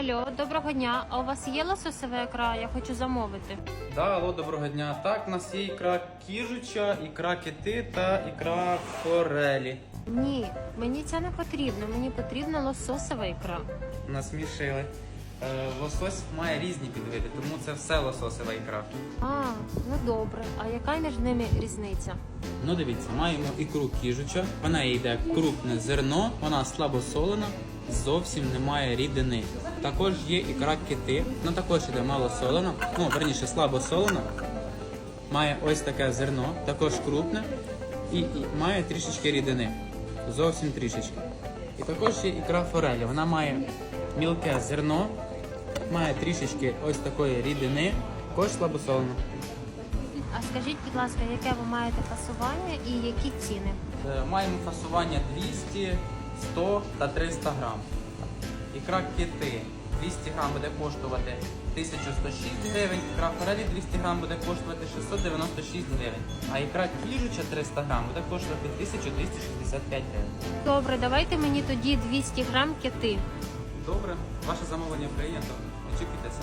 Алло, доброго дня. А у вас є лососева ікра? Я хочу замовити. Да, алло, доброго дня. Так, у нас є ікра кіжуча, ікра кити та ікра форелі. Ні, мені це не потрібно. Мені потрібна лососова ікра. Насмішили. Е, лосось має різні підвиди, тому це все лососева ікра. А, ну добре. А яка між ними різниця? Ну дивіться, маємо ікру кіжуча, в неї йде крупне зерно, вона слабосолена, зовсім немає рідини. Також є ікра кити, вона також йде малосолена, ну верніше слабосолена. Має ось таке зерно, також крупне і, і має трішечки рідини. Зовсім трішечки. І також є ікра форелі. Вона має мілке зерно, має трішечки ось такої рідини, також слабосолена. А скажіть, будь ласка, яке ви маєте фасування і які ціни? Е, Маємо фасування 200, 100 та 300 грам. Ікра кити 200 грам буде коштувати 1106 гривень, ікра форелі 200 грам буде коштувати 696 гривень, а ікра кіжуча 300 грам буде коштувати 1265 гривень. Добре, давайте мені тоді 200 грам кити. Добре, ваше замовлення прийнято. Очікуйте, це нас від менеджера.